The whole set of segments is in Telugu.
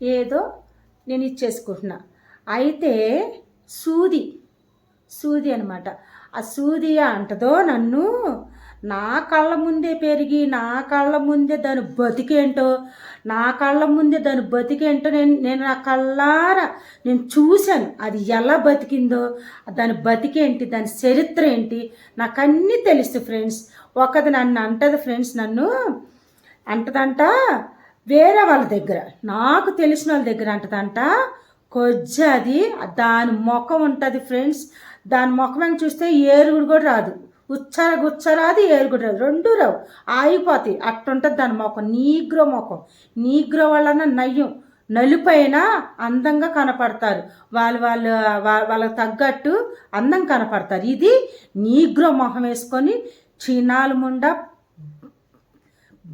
ఏదో నేను ఇచ్చేసుకుంటున్నా. అయితే సూది సూది అనమాట ఆ సూది అంటదో నన్ను నా కళ్ళ ముందే పెరిగి నా కళ్ళ ముందే దాని బతికేంటో నా కళ్ళ ముందే దాని బతికేంటో నేను నేను నా కళ్ళారా నేను చూశాను. అది ఎలా బతికిందో దాని బతికేంటి దాని చరిత్ర ఏంటి నాకు అన్నీ తెలుసు ఫ్రెండ్స్. ఒకది నన్ను అంటది ఫ్రెండ్స్ నన్ను అంటదంట వేరే వాళ్ళ దగ్గర. నాకు తెలిసిన వాళ్ళ దగ్గర అంటదంట కొజ్జది దాని ముఖం ఉంటుంది ఫ్రెండ్స్. దాని ముఖం అని చూస్తే ఏరుగుడు కూడా రాదు. ఉచ్చర గుచ్చరాది ఏరుగుడు రాదు. రెండు రావు. ఆగిపోతాయి. అట్టుంటుంది దాని ముఖం. నీగ్రో ముఖం. నీగ్రో వలన నయ్యం. నలుపైన అందంగా కనపడతారు. వాళ్ళు వాళ్ళు వాళ్ళకి తగ్గట్టు అందం కనపడతారు. ఇది నీగ్రో మొహం వేసుకొని చిన్నాలు ముండ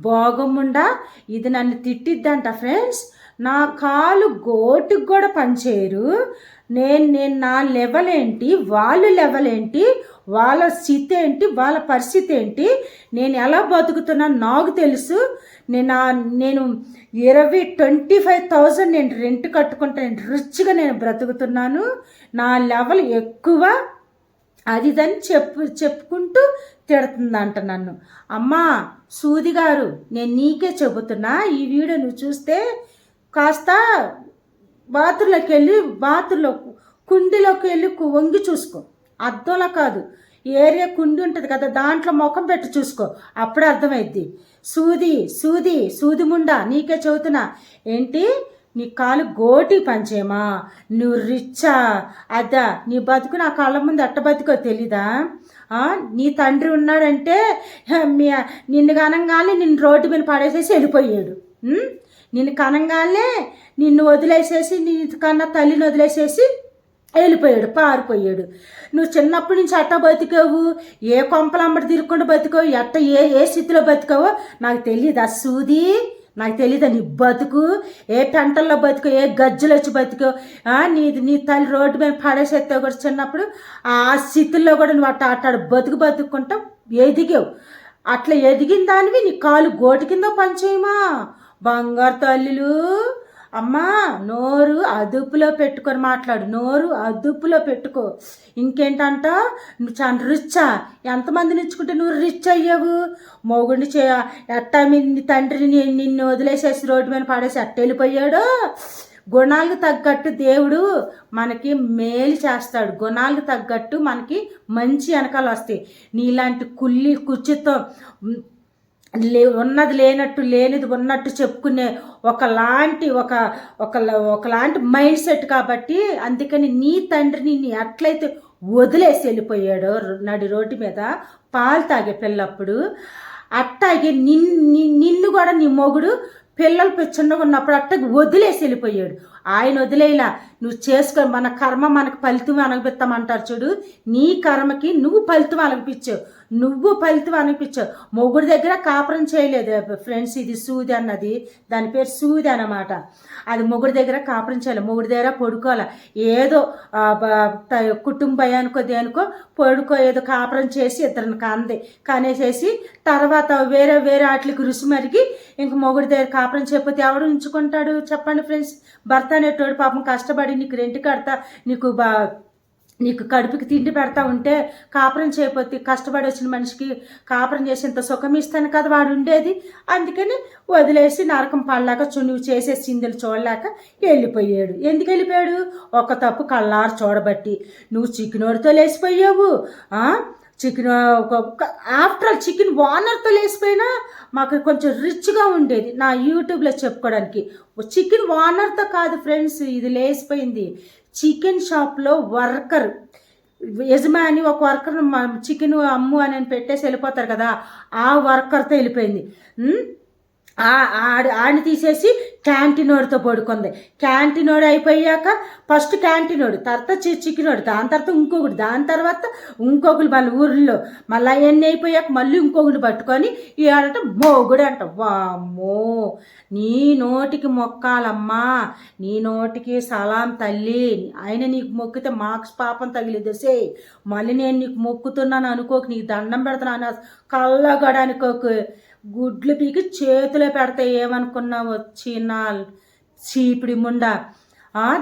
భోగముండా? ఇది నన్ను తిట్టిద్దంట ఫ్రెండ్స్ నా కాలు గోటుకు కూడా పనిచేయరు. నేను నేను నా లెవెల్ ఏంటి? వాళ్ళు లెవెల్ ఏంటి? వాళ్ళ స్థితి ఏంటి? వాళ్ళ పరిస్థితి ఏంటి? నేను ఎలా బతుకుతున్నా నాకు తెలుసు. నేను నేను ఇరవై ట్వంటీ ఫైవ్ థౌజండ్ నేను రెంట్ కట్టుకుంటే రుచిగా రిచ్గా నేను బ్రతుకుతున్నాను. నా లెవెల్ ఎక్కువ. అది దాన్ని చెప్పు చెప్పుకుంటూ తిడుతుందంట నన్ను. అమ్మా సూది గారు నేను నీకే చెబుతున్నా ఈ వీడియో నువ్వు చూస్తే కాస్త బాత్రూంలోకి వెళ్ళి బాత్రూంలో కుండీలోకి వెళ్ళి వంగి చూసుకో. అద్దంలో కాదు. ఏరియా కుండి ఉంటుంది కదా దాంట్లో ముఖం పెట్టి చూసుకో. అప్పుడే అర్థమైద్ది. సూది సూది సూది ముండా నీకే చెబుతున్నా. ఏంటి? నీ కాలు గోటి పంచేమా? నువ్వు రిచ్చా? అదా నీ బతుకు నా కళ్ళ ముందు అట్ట బతుకో తెలీదా? నీ తండ్రి ఉన్నాడంటే మీ నిన్ను కనంగానే నిన్ను రోడ్డు మీద పడేసేసి వెళ్ళిపోయాడు. నిన్ను కనంగానే నిన్ను వదిలేసేసి నీ కన్నా తల్లిని వదిలేసేసి వెళ్ళిపోయాడు పారిపోయాడు. నువ్వు చిన్నప్పటి నుంచి అట్ట బతికావు? ఏ కొంపలమ్మటి తిరుక్కుండా బతికావు? ఎట్ట ఏ ఏ స్థితిలో బతికావో నాకు తెలియదు ఆ సూది? నాకు తెలియదు నీ బతుకు? ఏ పెంటల్లో బతుకు? ఏ గజ్జలు వచ్చి బతుకు? నీది నీ తల్లి రోడ్డు మీద పడేసేస్తే కూడా చిన్నప్పుడు ఆ స్థితిలో కూడా నువ్వు అట్ట అట్టాడు బతుకు బతుకుంటా ఎదిగావు. అట్లా ఎదిగిన దానివి నీ కాలు గోటు కింద పనిచేయమా? బంగారు తల్లులు! అమ్మా నోరు అదుపులో పెట్టుకొని మాట్లాడు. నోరు అదుపులో పెట్టుకో. ఇంకేంటంట? నువ్వు చాలా రిచ్చా ఎంతమందిని నిచ్చుకుంటే నువ్వు రిచ్ అయ్యావు? మోగుండి చే ఎట్టా మీ తండ్రిని నిన్ను వదిలేసేసి రోడ్డు మీద పడేసి అట్ట వెళ్ళిపోయాడో? గుణాలకు తగ్గట్టు దేవుడు మనకి మేలు చేస్తాడు. గుణాలకు తగ్గట్టు మనకి మంచి వెనకాలు వస్తాయి. నీలాంటి కుల్లి కుచ్చితో లే ఉన్నది లేనట్టు లేనిది ఉన్నట్టు చెప్పుకునే ఒకలాంటి ఒక ఒక ఒకలాంటి మైండ్ సెట్ కాబట్టి అందుకని నీ తండ్రిని నీ అట్లయితే వదిలేసి వెళ్ళిపోయాడో నడి రోడ్డు మీద పాలు తాగే పిల్లప్పుడు. అట్టాగే నిన్ను నిన్ను కూడా నీ మొగుడు పిల్లలు చిన్నగా ఉన్నప్పుడు అట్టకి వదిలేసి వెళ్ళిపోయాడు. ఆయన వదిలేలా నువ్వు చేసుకో మన కర్మ మనకు ఫలితం అనిపిస్తామంటారు చూడు. నీ కర్మకి నువ్వు ఫలితం అనిపించావు నువ్వు ఫలితం అనిపించావు మొగుడి దగ్గర కాపురం చేయలేదు. ఫ్రెండ్స్ ఇది సూది అన్నది. దాని పేరు సూది అన్నమాట. అది మొగుడి దగ్గర కాపురం చేయాలి. మొగుడి దగ్గర పడుకోవాలి. ఏదో కుటుంబం అనుకో దేనికో పడుకో ఏదో కాపురం చేసి ఇద్దరిని కంది. కనేసేసి తర్వాత వేరే వేరే వాటికి రుసి మరిగి ఇంక మొగుడి దగ్గర కాపురం చేయకపోతే ఎవడు ఉంచుకుంటాడు? చెప్పండి ఫ్రెండ్స్. భర్త అనేటోడు పాపం కష్టపడి నీకు రెంట్ కడతా నీకు బా నీకు కడుపుకి తిండి పెడతా ఉంటే కాపురం చేయకపోతే కష్టపడి వచ్చిన మనిషికి కాపురం చేసేంత సుఖం ఇస్తాను కదా వాడు ఉండేది. అందుకని వదిలేసి నరకం పడలేక చు- నువ్వు చేసే చిందులు చూడలేక వెళ్ళిపోయాడు. ఎందుకు వెళ్ళిపోయాడు? ఒక తప్పు కళ్ళారు చూడబట్టి. నువ్వు చికెనోడితో లేచిపోయావు చికెన్ ఒక ఆఫ్టర్ ఆల్ చికెన్ ఓనర్తో లేచిపోయినా మాకు కొంచెం రిచ్గా ఉండేది. నా యూట్యూబ్లో చెప్పుకోవడానికి. చికెన్ ఓనర్తో కాదు ఫ్రెండ్స్ ఇది లేచిపోయింది చికెన్ షాప్లో వర్కర్ యజమాని ఒక వర్కర్ చికెన్ అమ్ము అని అని పెట్టేసి వెళ్ళిపోతారు కదా ఆ వర్కర్తో వెళ్ళిపోయింది. ఉమ్? ఆ- ఆడిని తీసేసి క్యాంటీనోడితో పడుకుంది. క్యాంటీనోడు అయిపోయాక ఫస్ట్ క్యాంటీనోడు తర్వాత చికెనోడు దాని తర్వాత ఇంకొకటి దాని తర్వాత ఇంకొకరు వాళ్ళ ఊర్లో. మళ్ళీ అవన్నీ అయిపోయాక మళ్ళీ ఇంకొకటి పట్టుకొని ఇవాళ మోగుడు అంట. వామ్మో నీ నోటికి మొక్కాలమ్మా నీ నోటికి సలాం తల్లి. ఆయన నీకు మొక్కితే మార్క్స్ పాపం తగిలేదు సే మళ్ళీ నేను నీకు మొక్కుతున్నాను అనుకోకు నీకు దండం పెడతాను కళ్ళగడానికి అనుకోకు గుడ్లు పీకి చేతిలో పెడతాయి. ఏమనుకున్నావు? వచ్చిన చీపిడి ముండ.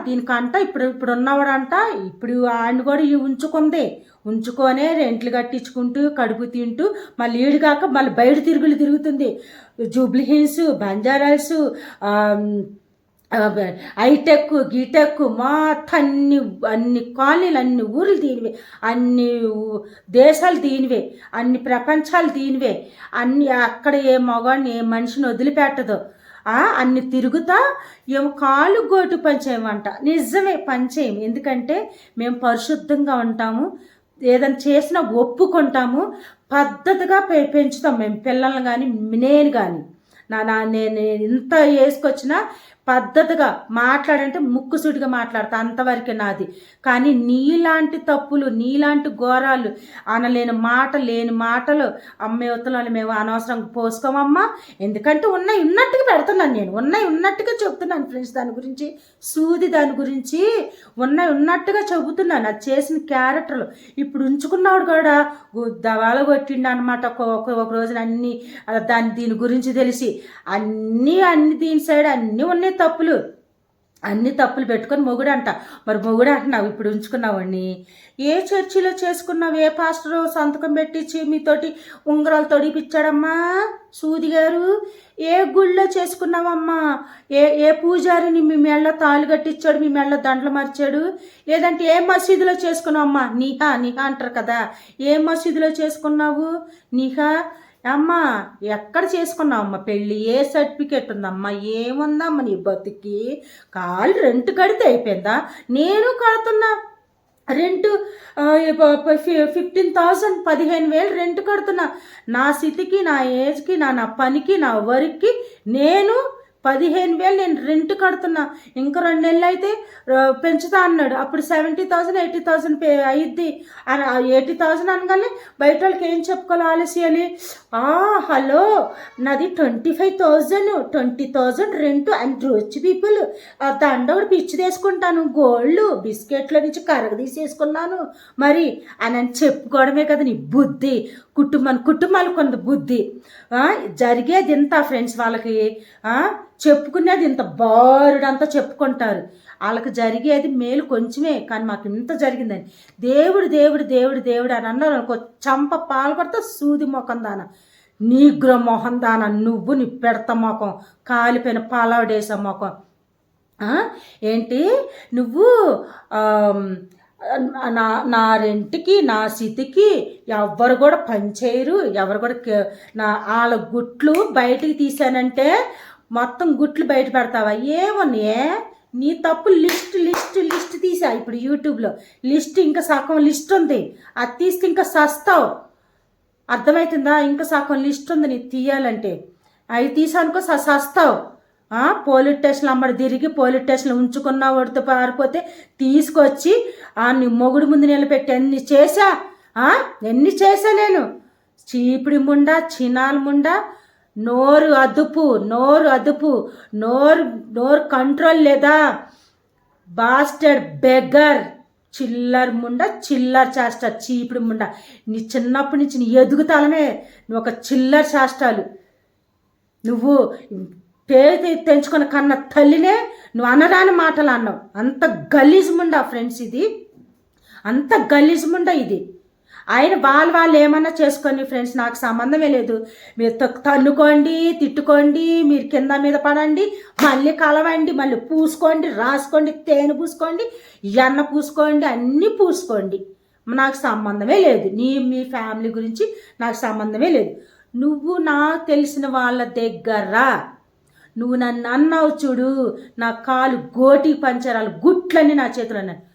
దీనికంట ఇప్పుడు ఇప్పుడు ఉన్నవాడంట ఇప్పుడు ఆయన కూడా ఇవి ఉంచుకుంది. ఉంచుకొనే రెంట్లు కట్టించుకుంటూ కడుపు తింటూ మళ్ళీ ఈడు కాక మళ్ళీ బయట తిరుగులు తిరుగుతుంది. జూబ్లీ హిల్స్ బంజారాల్స్ హైటెక్ గీటెక్ మొత్తం అన్ని అన్ని కాలనీలు అన్ని ఊర్లు దీనివే. అన్ని దేశాలు దీనివే. అన్ని ప్రపంచాలు దీనివే. అన్ని అక్కడ ఏ మగవాడిని ఏ మనిషిని వదిలిపెట్టదు. అన్ని తిరుగుతా ఏమో కాలు గోటు పంచేయమంట నిజమే పంచేయం ఎందుకంటే మేము పరిశుద్ధంగా ఉంటాము. ఏదైనా చేసినా ఒప్పుకుంటాము. పద్ధతిగా పె పెంచుతాం మేము పిల్లల్ని కానీ నేను కానీ నా నా నేను ఇంత వేసుకొచ్చినా పద్ధతిగా మాట్లాడంటే ముక్కుసూటిగా మాట్లాడతా అంతవరకే నాది. కానీ నీలాంటి తప్పులు నీలాంటి ఘోరాలు అనలేని మాట లేని మాటలు అమ్మే మేము అనవసరం పోసుకోమమ్మా. ఎందుకంటే ఉన్నాయి ఉన్నట్టుగా పెడుతున్నాను నేను. ఉన్నాయి ఉన్నట్టుగా చెబుతున్నాను ఫ్రెండ్స్ దాని గురించి. సూది దాని గురించి. ఉన్నాయి ఉన్నట్టుగా చెబుతున్నాను. అది చేసిన క్యారెక్టర్లు. ఇప్పుడు ఉంచుకున్నవాడు కూడా దవాల కొట్టిండు అనమాట ఒక ఒక- రోజున అన్ని దాని దీని గురించి తెలిసి అన్నీ అన్ని దీని సైడ్ అన్నీ ఉన్నాయి. తప్పులు అన్ని తప్పులు పెట్టుకొని మొగుడు అంట మరి మొగుడు అంటున్నావు ఇప్పుడు ఉంచుకున్నావండి ఏ చర్చిలో చేసుకున్నావు ఏ పాస్టర్ సంతకం పెట్టించి మీతోటి ఉంగరాలు తొడిపించాడమ్మా సూది గారు ఏ గుళ్ళో చేసుకున్నావమ్మా? ఏ ఏ పూజారిని మీ మెళ్ళ తాళి కట్టించాడు మీ మెళ్ళ దండలు మార్చాడు? లేదంటే ఏ మసీదులో చేసుకున్నావమ్మా? నిహా నిహా అంటారు కదా. ఏ మసీదులో చేసుకున్నావు? నిహా? అమ్మా ఎక్కడ చేసుకున్నావమ్మా? పెళ్ళి ఏ సర్టిఫికేట్ ఉందమ్మా? ఏముందమ్మా నీ బతికి? కాలు రెంట్ కడితే అయిపోయిందా? నేను కడుతున్నా రెంట్ ఫిఫ్టీన్ థౌసండ్ పదిహేను వేలు రెంట్ కడుతున్నా. నా స్థితికి నా ఏజ్కి నా నా పనికి నా వర్క్కి నేను పదిహేను వేలు నేను రెంట్ కడుతున్నా. ఇంకా రెండు నెలలు అయితే పెంచుతా అన్నాడు. అప్పుడు seventy thousand eighty thousand pay అయ్యిద్ది ఎయిటీ థౌసండ్ అనగానే బయట వాళ్ళకి ఏం చెప్పుకోవాలి ఆలస్యాలి ఆ హలో నాది twenty five thousand twenty thousand rent and rich people దండ కూడా పిచ్చి తీసుకుంటాను. గోల్డ్ బిస్కెట్ల నుంచి కరగ తీసేసుకున్నాను. మరి అని అని చెప్పుకోవడమే కదా నీ బుద్ధి. కుటుంబం కుటుంబాలకు కొంత బుద్ధి. జరిగేది ఇంత ఫ్రెండ్స్ వాళ్ళకి? చెప్పుకునేది ఇంత బారుడంతా చెప్పుకుంటారు. వాళ్ళకి జరిగేది మేలు కొంచెమే కానీ మాకు ఇంత జరిగిందని. దేవుడు దేవుడు దేవుడు దేవుడు అని అన్నారు అనుకో చంప పాల్పడితే సూది మొఖం దాన. నీగ్ర మొహం దాన నువ్వు నీ పెడత మొఖం కాలిపోయిన పాలవడేసే మొఖం. ఏంటి? నువ్వు నా నా రెంటికి నా స్థితికి ఎవ్వరు కూడా పనిచేయరు ఎవరు కూడా నా వాళ్ళ గుట్లు బయటికి తీశానంటే మొత్తం గుట్లు బయట పెడతావా? ఏమన్నాయే నీ. తప్పు లిస్ట్ లిస్ట్ లిస్ట్ తీసా ఇప్పుడు యూట్యూబ్లో. లిస్ట్ ఇంకా సగం లిస్ట్ ఉంది. అది తీస్తే ఇంకా సస్తావు. అర్థమవుతుందా ఇంకా సగం లిస్ట్ ఉంది నీకు తీయాలంటే. అవి తీసానుకో స సస్తావు. పోలీస్ స్టేషన్ అమ్మడి తిరిగి పోలీస్ స్టేషన్లో ఉంచుకున్నా వాడితో పారిపోతే తీసుకొచ్చి ఆ నీ మొగుడు ముందు నిలబెట్టి ఎన్ని చేశా? ఎన్ని చేశా నేను? చీపిడి ముండా చినాల ముండా నోరు అదుపు నోరు అదుపు నోరు నోరు కంట్రోల్ లేదా? బాస్టెడ్ బెగ్గర్ చిల్లర్ ముండ చిల్లర్ చేష్ట చీపుడు ముండ. నీ చిన్నప్పటి నుంచి నీ ఎదుగుతాలమే నువ్వు ఒక చిల్లర్ చేష్టాలు. నువ్వు పేరు తెంచుకున్న కన్న తల్లినే నువ్వు అనరాని మాటలు అన్నావు. అంత గలీజ్ ముండా ఫ్రెండ్స్ ఇది. అంత గలీజ్ ముండా ఇది. ఆయన వాళ్ళు వాళ్ళు ఏమన్నా చేసుకొని ఫ్రెండ్స్ నాకు సంబంధమే లేదు. మీరు త- తన్నుకోండి తిట్టుకోండి మీరు కింద మీద పడండి మళ్ళీ కలవండి మళ్ళీ పూసుకోండి రాసుకోండి తేనె పూసుకోండి ఎన్న పూసుకోండి అన్నీ పూసుకోండి. నాకు సంబంధమే లేదు. నీ మీ ఫ్యామిలీ గురించి నాకు సంబంధమే లేదు. నువ్వు నాకు తెలిసిన వాళ్ళ దగ్గర నువ్వు నన్ను అన్నావు చూడు నా కాలు గోటి పంచరాలు గుట్లన్నీ నా చేతులు అన్నాను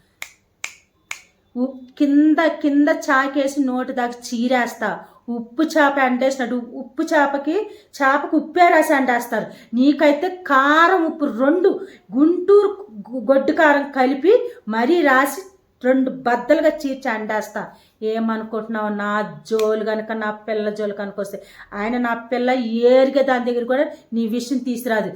కింద కింద చాకేసి నోటి దాకా చీరేస్తా. ఉప్పు చేప అంటేసినట్టు ఉప్పు చేపకి చేపకు ఉప్పే రాసి అంటేస్తారు. నీకైతే కారం ఉప్పు రెండు గుంటూరు గొడ్డు కారం కలిపి మరీ రాసి రెండు బద్దలుగా చీర్చి అండేస్తా ఏమనుకుంటున్నావు? నా జోలు కనుక నా పిల్ల జోలు కనుక వస్తే ఆయన నా పిల్ల ఏరిగా దాని దగ్గర కూడా నీ విషయం తీసుకురాదు.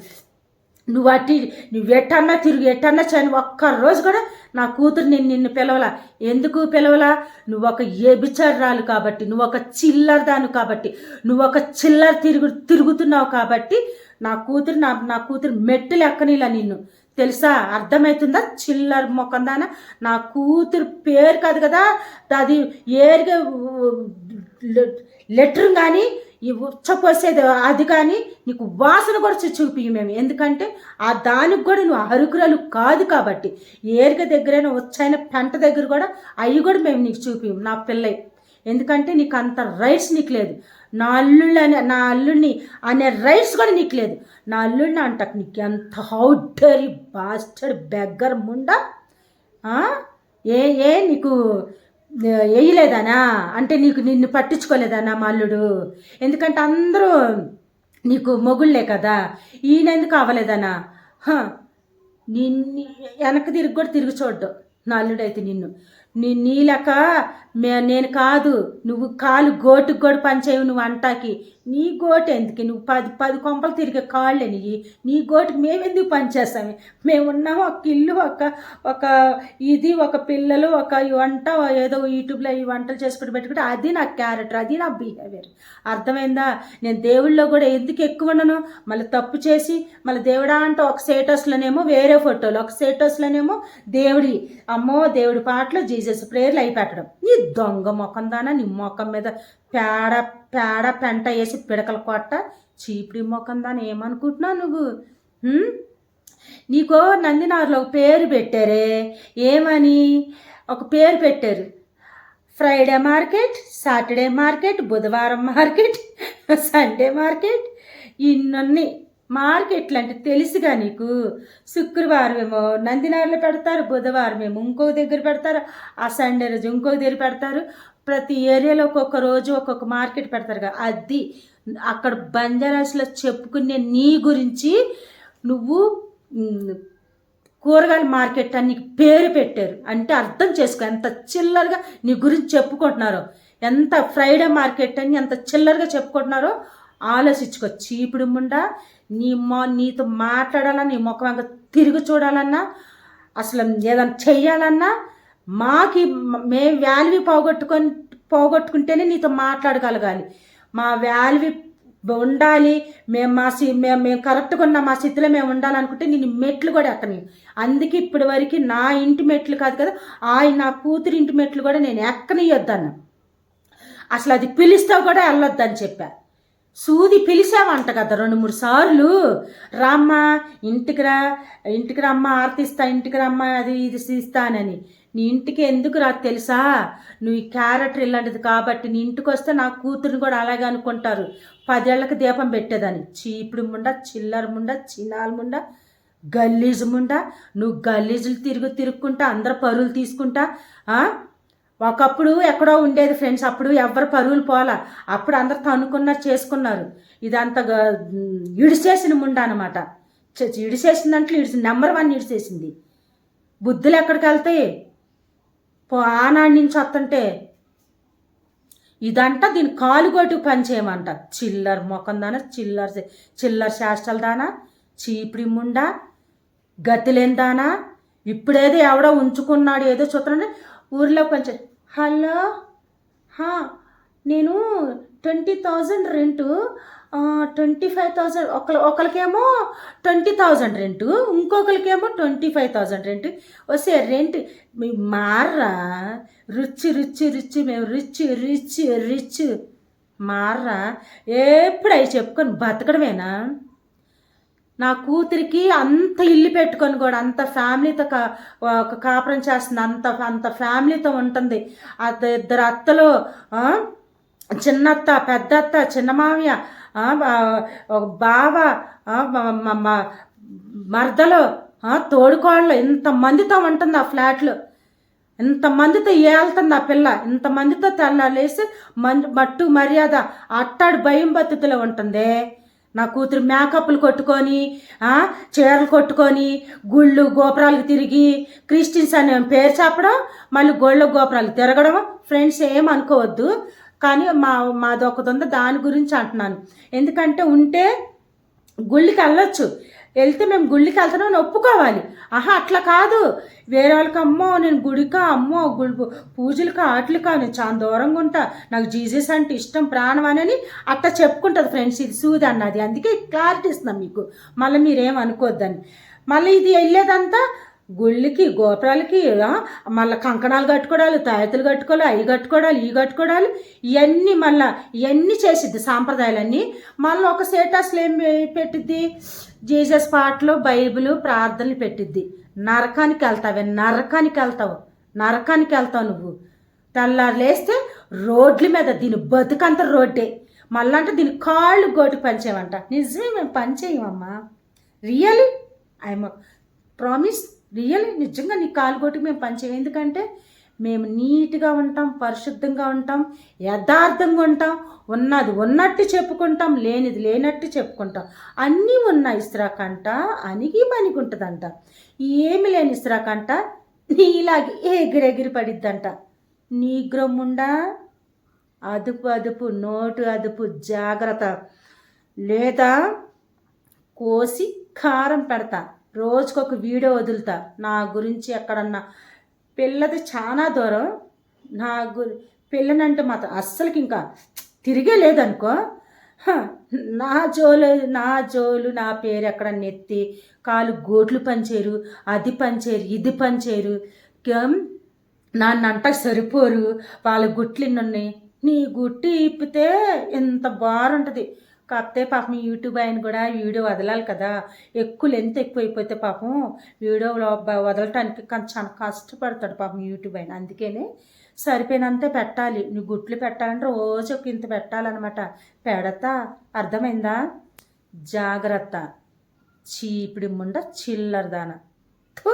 నువ్వు అట్టి నువ్వు ఎట్టన్నా తిరిగి ఎట్టన్నా చని ఒక్క రోజు కూడా నా కూతురు నేను నిన్ను పిలవలా. ఎందుకు పిలవలా? నువ్వు ఒక ఎబిచర్రాలు కాబట్టి నువ్వు ఒక చిల్లరదాను కాబట్టి నువ్వు ఒక చిల్లర తిరుగు తిరుగుతున్నావు కాబట్టి నా కూతురు నా నా కూతురు మెట్టులు ఎక్కనిలా నిన్ను. తెలుసా? అర్థమవుతుందా చిల్లర మొక్కందాన నా కూతురు పేరు కాదు కదా అది ఏరుగా లెటర్ కానీ ఈ ఉచ్చపోసేది అది కానీ నీకు వాసన కూడా చూ- మేము. ఎందుకంటే ఆ దానికి కూడా నువ్వు అరుకురలు కాదు కాబట్టి. ఏరిక దగ్గరైనా వచ్చైన పెంట దగ్గర కూడా అవి కూడా మేము నీకు చూపియం నా పిల్లయి ఎందుకంటే నీకు అంత రైట్స్ నీకు లేదు. నా అల్లుళ్ళు అనే నా అల్లుడిని అనే రైట్స్ కూడా నీకు లేదు. నా అల్లుడిని అంటకు నీకు ఎంత హౌడరీ బాస్టర్ బెగ్గర్ ముండా? ఏ ఏ నీకు వేయలేదానా అంటే నీకు నిన్ను పట్టించుకోలేదానా మల్లుడు అల్లుడు? ఎందుకంటే అందరూ నీకు మొగుళ్ళే కదా. ఈయన ఎందుకు అవ్వలేదనా? హ, నిన్ను వెనక తిరిగి కూడా తిరిగి చూడ్డు నల్లుడైతే నిన్ను. నీ నీలక మే నేను కాదు నువ్వు కాలు గోటుకు కూడా పనిచేయవు నువ్వు అంటాకి. నీ గోటు ఎందుకు? నువ్వు పది పది కొంపలు తిరిగే కాళ్ళు నీ నీ గోటుకు మేమెందుకు పనిచేస్తామే? మేము ఉన్నాము ఒక ఇల్లు ఒక ఒక ఇది ఒక పిల్లలు ఒక ఈ వంట ఏదో యూట్యూబ్లో ఈ వంటలు చేసుకుంటూ పెట్టుకుంటే అది నా క్యారెక్టర్ అది నా బిహేవియర్. అర్థమైందా? నేను దేవుళ్ళో కూడా ఎందుకు ఎక్కువ ఉన్నాను మళ్ళీ తప్పు చేసి మళ్ళీ దేవుడా అంటే ఒక స్టేటస్లోనేమో వేరే ఫోటోలు ఒక స్టేటస్లోనేమో దేవుడి అమ్మో దేవుడి పాటలు జీసస్ ప్రేయర్లు అయి పెట్టడం నీ దొంగ ముఖం దానా? నీ ముఖం మీద పేడ పేడ పెంట వేసి పిడకల కొట్ట చీపిడి మొఖం దాని ఏమనుకుంటున్నావు నువ్వు? నీకో నందినారులో ఒక పేరు పెట్టారే. ఏమని? ఒక పేరు పెట్టారు. ఫ్రైడే మార్కెట్ సాటర్డే మార్కెట్ బుధవారం మార్కెట్ సండే మార్కెట్. ఇన్ని మార్కెట్లు అంటే తెలుసుగా నీకు. శుక్రవారం ఏమో నందినారులో పెడతారు బుధవారం ఏమో ఇంకో దగ్గర పెడతారు ఆ సండే రోజు ఇంకొక దగ్గర పెడతారు. ప్రతి ఏరియాలో ఒక్కొక్క రోజు ఒక్కొక్క మార్కెట్ పెడతారు కదా. అది అక్కడ బంజారాస్లో చెప్పుకునే నీ గురించి నువ్వు కూరగాయల మార్కెట్ అని నీకు పేరు పెట్టారు. అంటే అర్థం చేసుకో ఎంత చిల్లరగా నీ గురించి చెప్పుకుంటున్నారో ఎంత ఫ్రైడే మార్కెట్ అని ఎంత చిల్లరగా చెప్పుకుంటున్నారో ఆలోచించుకో. చీపుడు ముండా నీ మా నీతో మాట్లాడాలన్నా నీ ముఖం తిరిగి చూడాలన్నా అసలు ఏదైనా చెయ్యాలన్నా మాకి మేము వాల్యూ పోగొట్టుకొని పోగొట్టుకుంటేనే నీతో మాట్లాడగలగాలి. మా వాల్యూ ఉండాలి. మేము మా సి మేము మేము కరెక్ట్గా ఉన్న మా స్థితిలో మేము ఉండాలనుకుంటే నేను మెట్లు కూడా ఎక్కని అందుకే ఇప్పటి వరకు నా ఇంటి మెట్లు కాదు కదా ఆయన నా కూతురి ఇంటి మెట్లు కూడా నేను ఎక్కనియొద్దన్న అసలు అది పిలిస్తే కూడా వెళ్ళొద్దని చెప్పా. సూది పిలిచావంట కదా రెండు మూడు సార్లు. రామ్మా ఇంటికి రా ఇంటికి రమ్మ ఆర్తిస్తా ఇంటికి రమ్మ అది ఇది ఇస్తానని నీ ఇంటికి ఎందుకు రా తెలుసా? నువ్వు ఈ క్యారెక్టర్ ఇలాంటిది కాబట్టి నీ ఇంటికి వస్తే నా కూతురుని కూడా అలాగే అనుకుంటారు. పదేళ్ళకు దీపం పెట్టేదని చీపుడు ముండ చిల్లర ముండ చిన్నాల ముండ గలీజు ముండ. నువ్వు గలీజులు తిరుగు తిరుక్కుంటా అందరు పరువులు తీసుకుంటా ఒకప్పుడు ఎక్కడో ఉండేది ఫ్రెండ్స్ అప్పుడు ఎవరు పరువులు పోలా. అప్పుడు అందరు తనుకున్నారు చేసుకున్నారు. ఇదంతా ఇడిచేసిన ఇడిసేసిన ముండ అనమాట ఇడిసేసిన దాంట్లో ఇడిసి నెంబర్ వన్ ఇడిసేసింది. బుద్ధులు ఎక్కడికి వెళ్తాయి? ఆనాడి నుంచి వస్తుంటే ఇదంట దీని కాలుగోటు పని చేయమంట. చిల్లర మొఖం దానా చిల్లర చిల్లర శాస్త్రాల దానా చీపిడి ముండా గతిలేని దానా ఇప్పుడేదో ఎవడో ఉంచుకున్నాడు ఏదో చూస్తున్నాడు. ఊర్లో కొంచెం హలో హా నేను twenty thousand rent. Twenty five thousand. ఒకరు ఒకరికేమో ట్వంటీ థౌజండ్ రెంటు. ఇంకొకరికేమో ట్వంటీ ఫైవ్ థౌజండ్ రెంట్. వస్తే రెంట్. మార్రా. రుచి రుచి రుచి. మేము రిచ్ రిచ్ రిచ్. మార్రా. ఎప్పుడు అవి చెప్పుకొని బతకడమేనా? నా కూతురికి అంత ఇల్లు పెట్టుకొని కూడా అంత ఫ్యామిలీతో కా ఒక కాపురం చేస్తుంది. అంత అంత ఫ్యామిలీతో ఉంటుంది. అత ఇద్దరు అత్తలు చిన్నత్త పెద్దత్త చిన్నమావయ్య బావ మరదలు తోడుకోళ్ళు ఇంతమందితో ఉంటుంది ఆ ఫ్లాట్లో. ఇంతమందితో ఏళ్తుంది ఆ పిల్ల. ఇంతమందితో తెల్లాలేసి మన్ మట్టు మర్యాద అట్టాడు భయం బతుకులో ఉంటుంది. నా కూతురు మేకప్లు కొట్టుకొని చీరలు కొట్టుకొని గుళ్ళు గోపురాలకు తిరిగి క్రిస్టియన్స్ అనే పేరు చెప్పడం మళ్ళీ గోళ్ళ గోపురాలు తిరగడం ఫ్రెండ్స్ ఏం అనుకోవద్దు కానీ మా మాది ఒకటి ఉంది దాని గురించి అంటున్నాను. ఎందుకంటే ఉంటే గుళ్ళకి వెళ్ళొచ్చు. వెళ్తే మేము గుళ్ళకి వెళ్తామని ఒప్పుకోవాలి. ఆహా అట్లా కాదు. వేరే వాళ్ళకి అమ్మో నేను గుడికా అమ్మో గుడి పూజలకా ఆటలకా నేను చాలా దూరంగా ఉంటా. నాకు జీసస్ అంటే ఇష్టం ప్రాణం అని అట్లా చెప్పుకుంటుంది ఫ్రెండ్స్. ఇది సూది అన్నది. అందుకే క్లారిటీ ఇస్తున్నాం మీకు. మళ్ళీ మీరేం అనుకోవద్దని మళ్ళీ ఇది వెళ్ళేదంతా గుళ్ళకి గోపురాలకి మళ్ళీ కంకణాలు కట్టుకోవడాలు తాయతులు కట్టుకోవాలి అవి కట్టుకోవడాలు ఇవి కట్టుకోవడాలు ఇవన్నీ మళ్ళీ ఇవన్నీ చేసిద్ది సాంప్రదాయాలన్నీ. మళ్ళీ ఒక స్టేటస్లో ఏం పెట్టిద్ది? జీసస్ పాటలు బైబిల్ ప్రార్థనలు పెట్టిద్ది. నరకానికి వెళ్తావే నరకానికి వెళ్తావు నరకానికి వెళ్తావు నువ్వు. తెల్లారు లేస్తే రోడ్ల మీద దీని బతుకంత రోడ్డే. మళ్ళీ అంటే దీని కాళ్ళు గోటు పంచేయమంట నిజమే మేము పనిచేయమమ్మా రియలీ ఐఎమ్ ప్రామిస్ రియల్లీ నిజంగా నీ కాలు కొట్టి మేము పనిచేయం ఎందుకంటే మేము నీట్గా ఉంటాం పరిశుద్ధంగా ఉంటాం యథార్థంగా ఉంటాం. ఉన్నది ఉన్నట్టు చెప్పుకుంటాం లేనిది లేనట్టు చెప్పుకుంటాం. అన్నీ ఉన్న ఇస్రాకంట అనిగి పనికుంటుందంట. ఏమి లేని ఇస్రాకంట నీలాగి ఎగిరెగిరి పడిద్దంట. నీ గ్రమ్ముండా? అదుపు అదుపు నోటు అదుపు జాగ్రత్త. లేదా కోసి కారం పెడతా. రోజుకొక వీడియో వదులుతా. నా గురించి ఎక్కడన్నా పిల్లది చాలా దూరం. నా గురి పిల్లనంటే మాత్రం అస్సలకి ఇంకా తిరిగే లేదనుకో హ, నా జోలు నా జోలు నా పేరు ఎక్కడ నెత్తి కాలు గోట్లు పంచేరు అది పంచేరు ఇది పంచేరు. గమ్ నాన్నంట సరిపోరు. వాళ్ళ గుట్లు ఇన్నున్నాయి నీ గుట్టి ఇప్పితే ఎంత బాగుంటుంది కాకపోతే పాపం యూట్యూబ్ ఆయన కూడా వీడియో వదలాలి కదా. ఎక్కువ లెంత్ ఎక్కువైపోతే పాపం వీడియో వదలటానికి కొంచెం చాలా కష్టపడతాడు పాపం యూట్యూబ్ ఆయన. అందుకనే సరిపోయినంతే పెట్టాలి. నువ్వు గుట్లు పెట్టాలంటే రోజు ఒక ఇంత పెట్టాలన్నమాట. పెడతా. అర్థమైందా? జాగ్రత్త. చీపిడి ముండ చిల్లరదాన థు!